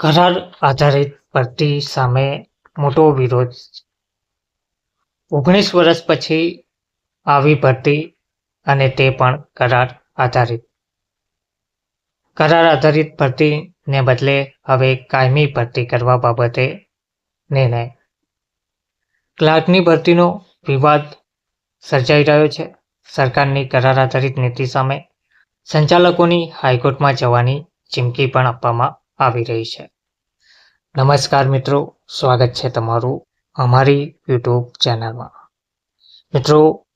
કરાર આધારિત ભરતી સામે મોટો વિરોધ. ઓગણીસ વર્ષ પછી આવી ભરતી અને તે પણ કરાર આધારિત. કરાર આધારિત ભરતીને બદલે હવે કાયમી ભરતી કરવા બાબતે નિર્ણય. ક્લાર્કની ભરતીનો વિવાદ સર્જાઈ રહ્યો છે. સરકારની કરાર આધારિત નીતિ સામે સંચાલકોની હાઈકોર્ટમાં જવાની ચીમકી પણ આપવામાં આવી રહી છે. નમસ્કાર મિત્રો, સ્વાગત છે તમારું અમારી યુટ્યુબ ચેનલમાં. મિત્રો,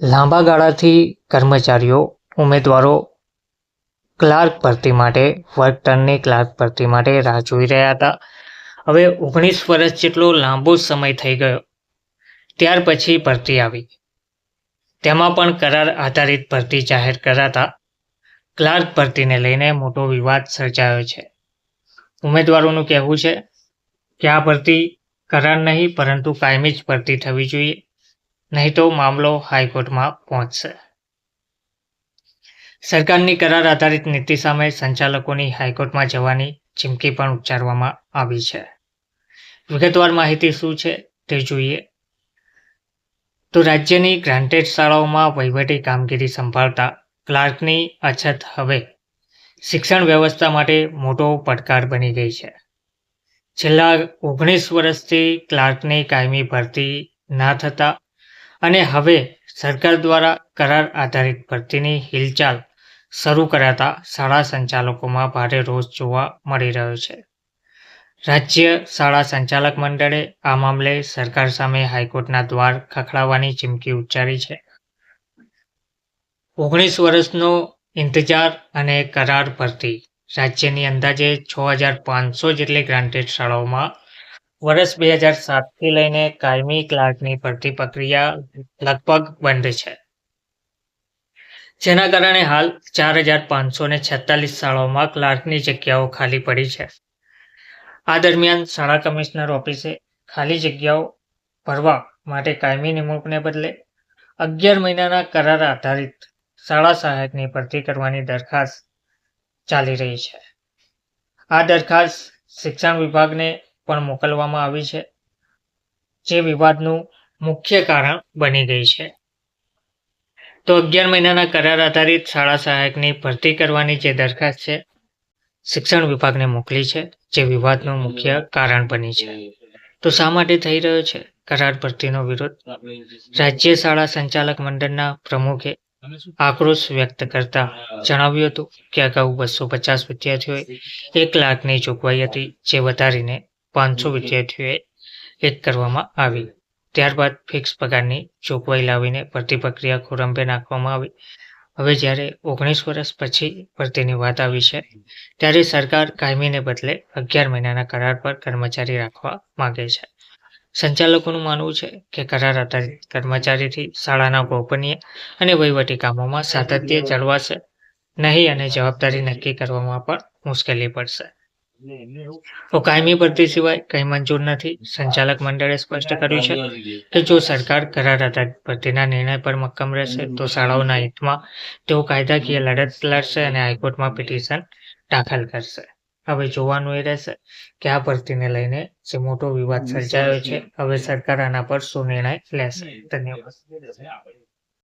લાંબા ગાળાથી કર્મચારીઓ, ઉમેદવારો, ક્લાર્ક ભરતી માટે, વર્ક ટર્નની ક્લાર્ક ભરતી માટે રાહ જોઈ રહ્યા હતા. હવે ઓગણીસ વર્ષ જેટલો લાંબો સમય થઈ ગયો, ત્યાર પછી ભરતી આવી. તેમાં પણ કરાર આધારિત ભરતી જાહેર કરાતા ક્લાર્ક ભરતીને લઈને મોટો વિવાદ સર્જાયો છે. ઉમેદવારોનું કહેવું છે કે આ ભરતી કરાર નહીં, પરંતુ કાયમી જ ભરતી થવી જોઈએ. નહીં તો મામલો હાઈકોર્ટમાં પહોંચશે. સરકારની કરાર આધારિત નીતિ સામે સંચાલકોની હાઈકોર્ટમાં જવાની ચીમકી પણ ઉચ્ચારવામાં આવી છે. વિગતવાર માહિતી શું છે તે જોઈએ. તો રાજ્યની ગ્રાન્ટેડ શાળાઓમાં વહીવટી કામગીરી સંભાળતા ક્લાર્કની અછત હવે શિક્ષણ વ્યવસ્થા માટે મોટો પડકાર બની ગઈ છે. છેલ્લા ઓગણીસ વર્ષથી ક્લાર્કની કાયમી ભરતી ના થતા અને હવે સરકાર દ્વારા કરાર આધારિત ભરતીની હિલચાલ શરૂ કરાતા શાળા સંચાલકોમાં ભારે રોષ જોવા મળી રહ્યો છે. રાજ્ય શાળા સંચાલક મંડળે આ મામલે સરકાર સામે હાઈકોર્ટના દ્વાર ખખડાવવાની ચીમકી ઉચ્ચારી છે. ઓગણીસ વર્ષનો ઇંતજાર અને કરાર ભરતી. રાજ્યની અંદાજે છ હજાર પાંચસો જેટલી ગ્રાન્ટેડ શાળાઓમાં વર્ષ બે હજાર સાતથી લઈને કાયમી ક્લાર્કની ભરતી પ્રક્રિયા લગભગ બંધ છે. જેના કારણે હાલ ચાર હજાર પાંચસો ને છેતાલીસ શાળાઓમાં ક્લાર્કની જગ્યાઓ ખાલી પડી છે. આ દરમિયાન શાળા કમિશનર ઓફિસે ખાલી જગ્યાઓ ભરવા માટે કાયમી નિમણૂકને બદલે અગિયાર મહિનાના કરાર આધારિત શાળા સહાયકની ભરતી કરવાની દરખાસ્ત ચાલી રહી છે. આ દરખાસ્ત શિક્ષણ વિભાગને પણ મોકલવામાં આવી છે, જે વિવાદનું મુખ્ય કારણ બની ગઈ છે. તો અગિયાર મહિનાના કરાર આધારિત શાળા સહાયકની ભરતી કરવાની જે દરખાસ્ત છે, શિક્ષણ વિભાગને મોકલી છે, જે વિવાદનું મુખ્ય કારણ બની છે. તો શા માટે થઈ રહ્યો છે? કરાર ભરતીનો વિરોધ? રાજ્ય શાળા સંચાલક મંડળના પ્રમુખે આક્રોશ વ્યક્ત કરતા જણાવ્યું હતું કે અગાઉ બસો પચાસ વિદ્યાર્થીઓએ એક લાખની જોગવાઈ હતી જે વધારીને પાંચસો વિદ્યાર્થીઓએ એક કરવામાં આવી. ત્યારબાદ ફિક્સ પગારની જોગવાઈ લાવીને ભરતી પ્રક્રિયા ખોરંભે નાખવામાં આવી. હવે જ્યારે ઓગણીસ વર્ષ પછી ભરતીની વાત આવી છે ત્યારે સરકાર કાયમીને બદલે અગિયાર મહિનાના કરાર પર કર્મચારી રાખવા માંગે છે. સંચાલકોનું માનવું છે કે કરાર આધારિત કર્મચારીથી શાળાના ગોપનીય અને વહીવટી કામોમાં સાતત્ય જળવાશે નહીં અને જવાબદારી નક્કી કરવામાં પણ મુશ્કેલી પડશે. તો કાયમી ભરતી સિવાય કંઈ મંજૂર નથી. સંચાલક મંડળે સ્પષ્ટ કર્યું છે કે જો સરકાર કરાર આધારિત ભરતીના નિર્ણય પર મક્કમ રહેશે, તો શાળાઓના હિતમાં તેઓ કાયદાકીય લડત લડશે અને હાઈકોર્ટમાં પિટિશન દાખલ કરશે. હવે જોવાનું એ રહેશે કે આ ભરતીને લઈને જે મોટો વિવાદ સર્જાયો છે હવે સરકાર આના પર શું નિર્ણય લેશે? ધન્યવાદ.